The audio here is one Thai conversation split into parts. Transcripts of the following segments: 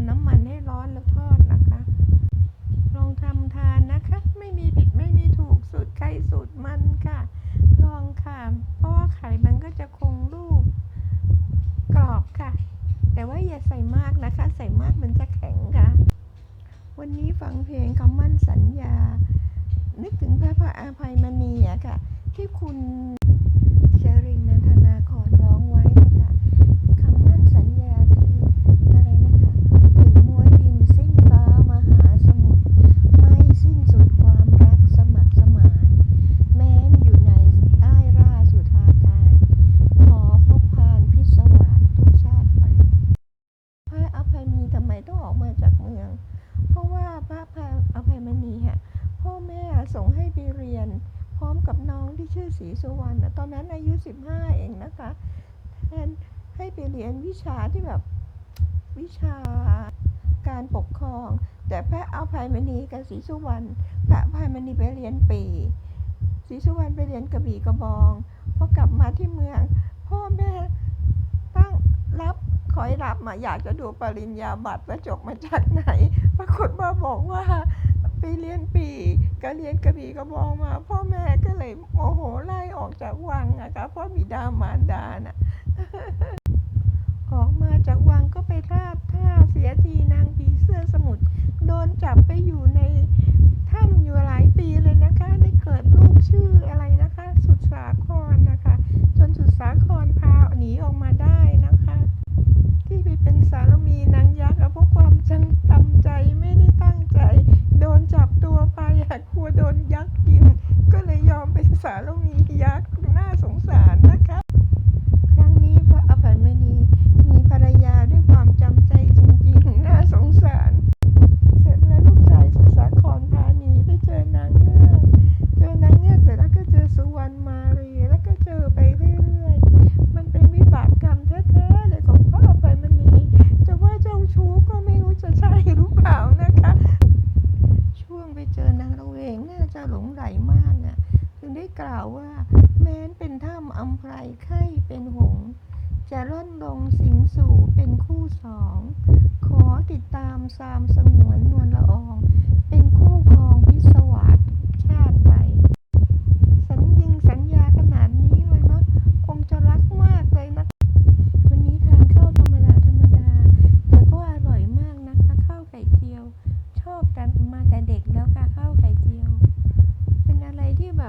ำน้ำมันให้ร้อนแล้วทอดนะคะ ลองทำทานนะคะ ไม่มีผิดไม่มีถูกสูตรไข่สูตรมันค่ะ ลองค่ะ เพราะว่าไข่มันก็จะคงรูปกรอบค่ะ แต่ว่าอย่าใส่มากนะคะ ใส่มากมันจะแข็งค่ะ วันนี้ฟังเพลงคำมั่นสัญญา นึกถึงพระพระอภัยมณีอะค่ะ ที่คุณ ไปเรียน พร้อมกับน้องที่ชื่อศรีสุวรรณตอนนั้นอายุ 15 เองนะคะแทนให้ไปเรียนวิชาที่แบบวิชาการปกครอง แต่พระอภัยมณีกับศรีสุวรรณพระภัยมณีไปเรียนปีศรีสุวรรณไปเรียนกระบี่กระบองพอกลับมาที่เมืองพ่อแม่ตั้งรับคอยรับมาอยากจะดูปริญญาบัตรว่าจบมาจากไหน ปรากฏมาบอกว่า ก็เรียนกระบี่กระบองมา พ่อแม่ก็เลยโมโหไล่ออกจากวังอะค่ะเพราะบิดามารดาน่ะ งไหลมากน่ะจึงได้กล่าวว่า แม้นเป็นถ้ำอัมไพรไข่เป็นหงส์จะร่อนลงสิงสู่เป็นคู่สอง ขอติดตามสามสงวนนวลละออง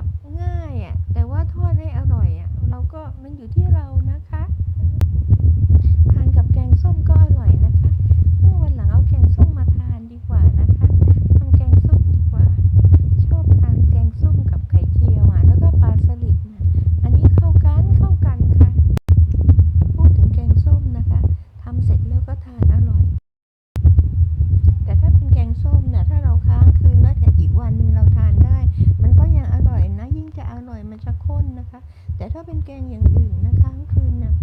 แบบง่ายอะ่ะแต่ว่าทอดให้อร่อยอะ่ะเราก็มันอยู่ที่เรานะคะ นะคะ แต่ถ้าเป็นแกงอย่างอื่นนะค้งคืนนะ่ะ